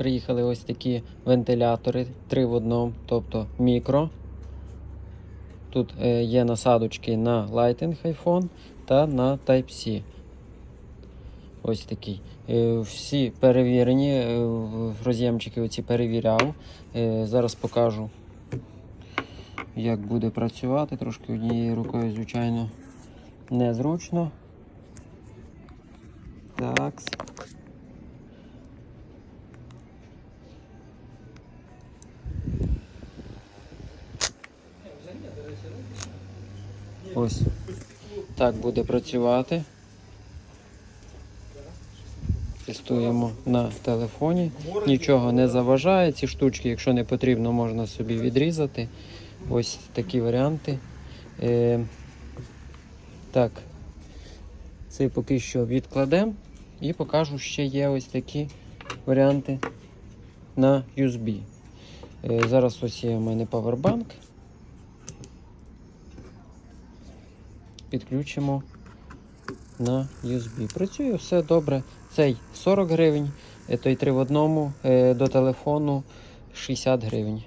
приїхали ось такі вентилятори 3 в одному, тобто мікро. Тут е, є насадочки на Lightning iPhone та на Type-C. Ось такий. Е, Всі перевірені, е, роз'ємчики оці перевіряв. Зараз покажу, як буде працювати. Трошки однією рукою, звичайно, незручно. Так. Ось так буде працювати. Тестуємо на телефоні. Нічого не заважає. Ці штучки, якщо не потрібно, можна собі відрізати. Ось такі варіанти. Е, так, це поки що відкладемо і покажу, ще є ось такі варіанти на USB. Е, зараз ось є у мене павербанк. Підключимо на USB. Працює все добре. Цей 40 гривень, е, той 3 в одному е, до телефону 60 гривень.